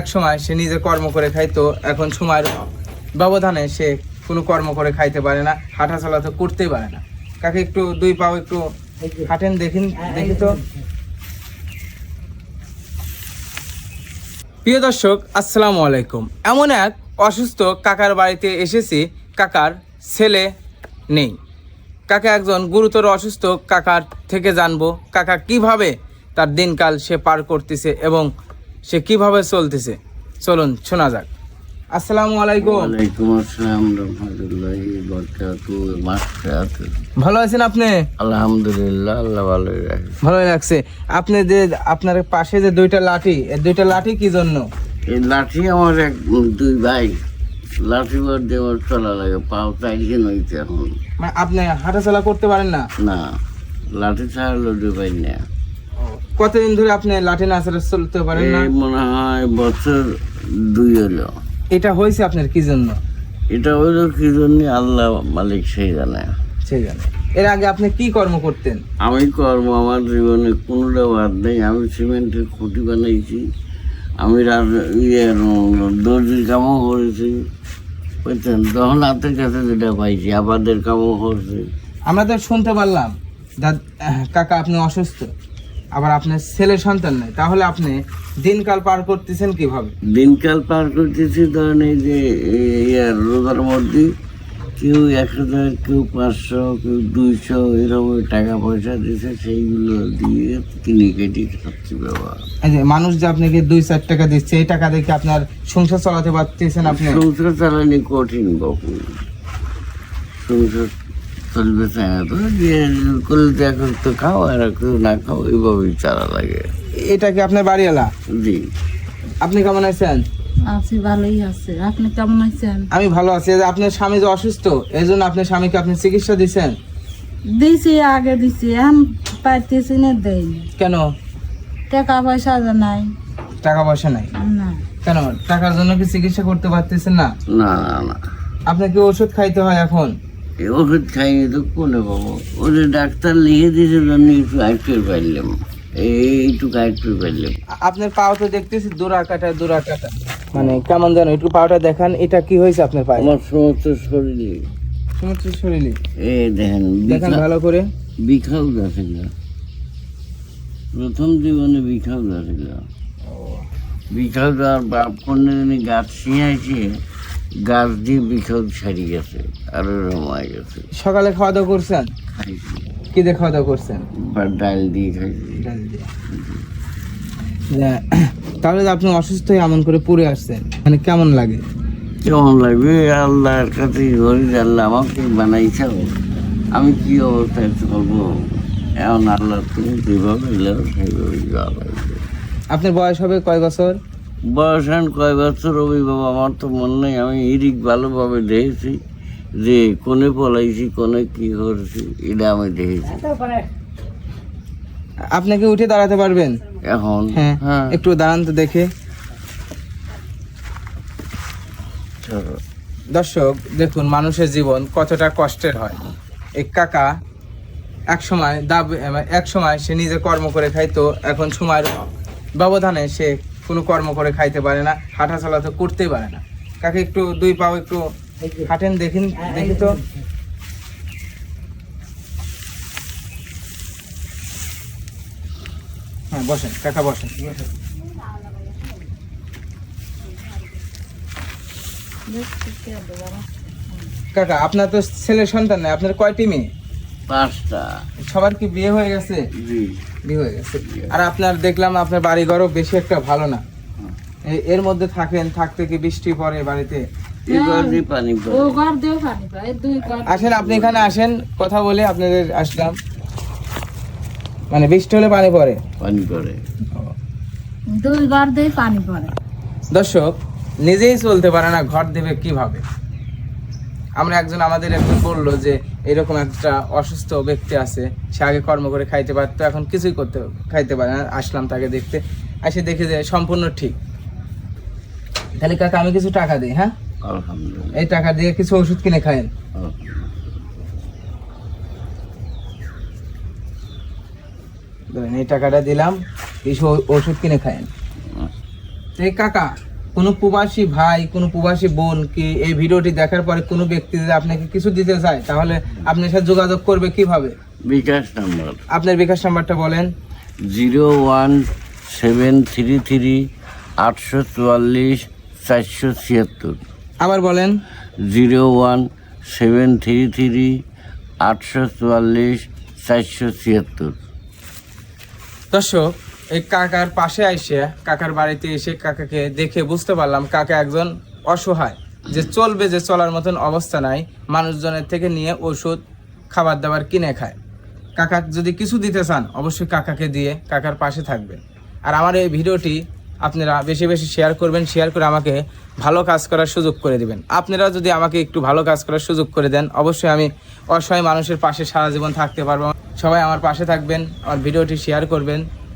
এক সময় সে নিজে কর্ম করে খাইতো, এখন সময়ের ব্যবধানে সে কোনো কর্ম করে খাইতে পারে না হাঁটা চলা তো করতেই পারে না। কাকে একটু দুই পাও একটু হাঁটেন, দেখিন, দেখি তো। প্রিয় দর্শক, আসসালামু আলাইকুম। এমন এক অসুস্থ কাকার বাড়িতে এসেছি, কাকার ছেলে নেই। কাকা একজন গুরুতর অসুস্থ কাকার থেকে জানব, কাকা কীভাবে তার দিনকাল সে পার করতেছে এবং সে কীভাবে চলতেছে? চলুন শোনা যাক। আসসালামু আলাইকুম। ওয়ালাইকুম আসসালাম রহমতুল্লাহ বরকাতু ভালো আছেন আপনি? আলহামদুলিল্লাহ আল্লাহ ভালোই রাখে। ভালোই লাগছে। আপনি যে আপনার পাশে যে দুইটা লাঠি এই দুইটা লাঠি কি জন্য? এই লাঠি আমার এক দুই ভাই। লাঠি বার আমার চলা লাগে পাও চাইছে নইতে এখন। মানে আপনি হাঁটাচলা করতে পারেন না? না লাঠি ছাড়লো দুই ভাই না। কতদিন ধরে আপনি লাঠি না ছাড়া চলতে পারেন না? এই মনে হয় বছর দুই হলো। এটা হয়েছে আপনার কি জন্য? এটা হইল কি জন্য আল্লাহ মালিক সেই জানে। সেই জন্য এর আগে আপনি কি কর্ম করতেন? আমি কর্ম আমার জীবনে কোনোটা বাদ নেই। আমি সিমেন্টের খুঁটি বানাইছি। আমি ইয়ে দর্জির কামও করেছি। বুঝছেন? তখন হাতের কাছে যেটা পাইছি আবাদের কামও করছি। আমরা তো শুনতে পারলাম। কাকা আপনি অসুস্থ? আবার আপনার ছেলে সন্তান নাই তাহলে আপনি দিনকাল পার করতেছেন কীভাবে? দিনকাল পার করতেছি ধরেন এই যে ইয়ার রোজার মধ্যে কেউ এক হাজার কেউ পাঁচশো কেউ দুইশো এরকম টাকা পয়সা দিয়েছে সেইগুলো দিয়ে কিনে কেটে খাচ্ছি ব্যবহার মানুষ যে আপনাকে দুই চার টাকা দিচ্ছে এই টাকা দেখে আপনার সংসার চালাতে পারতেছেন আপনি? সংসার চালানি কঠিন বাবু সংসার চলবে চায় না? তো যে করলে এখন তো খাও আর কেউ না খাও এইভাবেই চালা লাগে। এটা কি আপনার বাড়িওয়ালা? জি। আপনি কেমন আছেন? আছি ভালোই আছে। আপনি কেমন আছেন? আমি ভালো আছি। আপনার স্বামী যে অসুস্থ এই জন্য আপনার স্বামীকে আপনি চিকিৎসা দিচ্ছেন দিছি আগে দিছি এখন পাইতেছি না দেই কেন? টাকা পয়সা যে নাই। টাকা পয়সা নাই? না। কেন? টাকার জন্য কি চিকিৎসা করতে পারতেছেন না? না না না। আপনাকে ওষুধ খাইতে হয় এখন? ওষুধ খাইয়ে তো কোনে পাবো? ওদের ডাক্তার লিখে দিয়েছে জন্য একটু আইটু পাইলাম। এইটুকু আইটু পাইলাম। আ- আপনার পাও তো দেখতেছি দূরা কাটা দূরা কাটা মানে কেমন একটু পাওটা দেখান এটা কি হয়েছে আপনার পায়ে? আমার সমস্ত শরীরে। সমস্ত শরীরে? এই দেখেন দেখেন ভালো করে। বিখাও যাচ্ছিল প্রথম জীবনে বিখাও যাচ্ছিল বিখাও যাওয়ার বাপ কন্যা গাছ শিয়াইছে গাছ দিয়ে বিখাও ছাড়ি গেছে আরও রমায় গেছে। সকালে খাওয়া দাওয়া করছেন? খাইছি। কি দিয়ে খাওয়া দাওয়া করছেন? ডাল দিয়ে খাইছি। ডাল দিয়ে। তাহলে আপনি অসুস্থ হয়ে এমন করে পড়ে আসছেন। মানে কেমন লাগে? কেমন লাগবে আল্লাহর কাছে ধরি আল্লাহ আমাকে বানাইছাও। আমি কি অবস্থায় চলবো এখন আল্লাহ তুমি যেভাবে আপনার বয়স হবে কয় বছর? বয়স এখন কয় বছর হবে বাবা আমার তো মনে নেই আমি ইরিক ভালোভাবে দেখেছি যে কোনে পলাইছি কোনে কি করছি এটা আমি দেখেছি। আপনি কি উঠে দাঁড়াতে পারবেন? এখন হ্যাঁ হ্যাঁ। একটু দাঁড়ান তো দেখে। দর্শক দেখুন মানুষের জীবন কতটা কষ্টের হয়। এই কাকা এক সময় দাব এক সময় সে নিজে কর্ম করে খাইতো এখন সময়ের ব্যবধানে সে কোনো কর্ম করে খাইতে পারে না হাঁটা চলা তো করতেই পারে না। কাকে একটু দুই পাও একটু হাঁটেন, দেখেন, দেখি তো। হ্যাঁ বসেন, কাকা বসেন। কাকা, আপনার তো ছেলে সন্তান নেই, আপনার কয়টি মেয়ে? পাঁচটা। সবার কি বিয়ে হয়ে গেছে? জি। বিয়ে হয়ে গেছে। আর আপনার দেখলাম আপনার বাড়ি ঘরও বেশি একটা ভালো না। এর মধ্যে থাকেন থাকতে কি বৃষ্টি পড়ে বাড়িতে? আসেন আপনি এখানে আসেন কথা বলে আপনাদের আসলাম। মানে বৃষ্টি হলে পানি পড়ে? পানি পড়ে। দুই ঘর দিয়ে পানি পড়ে। দর্শক নিজেই চলতে পারে না ঘর দেবে কীভাবে? আমরা একজন আমাদের একজন বলল যে এরকম একটা অসুস্থ ব্যক্তি আছে সে আগে কর্ম করে খাইতে পারতো এখন কিছুই করতে খাইতে পারে না। আসলাম তাকে দেখতে এসে দেখে যে সম্পূর্ণ ঠিক। তাহলে কাকা আমি কিছু টাকা দিই হ্যাঁ? এই টাকা দিয়ে কিছু ওষুধ কিনে খায়েন ধরেন এই টাকাটা দিলাম কিছু ওষুধ কিনে খায়েন এই কাকা কোনো প্রবাসী ভাই কোনো প্রবাসী বোন কি এই ভিডিওটি দেখার পরে কোনো ব্যক্তি যদি আপনাকে কিছু দিতে চায় তাহলে আপনার সাথে যোগাযোগ করবে কীভাবে? বিকাশ নাম্বার। আপনার বিকাশ নাম্বারটা বলেন। Zero one seven three three আটশো চুয়াল্লিশ চারশো ছিয়াত্তর। আবার বলেন। Zero one seven three three আটশো চুয়াল্লিশ চারশো ছিয়াত্তর। দর্শক এই কাকার পাশে আইসে, কাকার বাড়িতে এসে কাকাকে দেখে বুঝতে পারলাম কাকা একজন অসহায়, যে চলবে যে চলার মতন অবস্থা নাই, মানুষজনের থেকে নিয়ে ওষুধ খাবার দাবার কিনে খায়। কাকা যদি কিছু দিতে চান, অবশ্যই কাকাকে দিয়ে কাকার পাশে থাকবেন আর আমার এই ভিডিওটি আপনারা বেশি বেশি শেয়ার করবেন শেয়ার করে আমাকে ভালো কাজ করার সুযোগ করে দিবেন। আপনারা যদি আমাকে একটু ভালো কাজ করার সুযোগ করে দেন, অবশ্যই আমি অসহায় মানুষের পাশে সারা জীবন থাকতে পারব। সবাই আমার পাশে থাকবেন, আমার ভিডিওটি শেয়ার করবেন।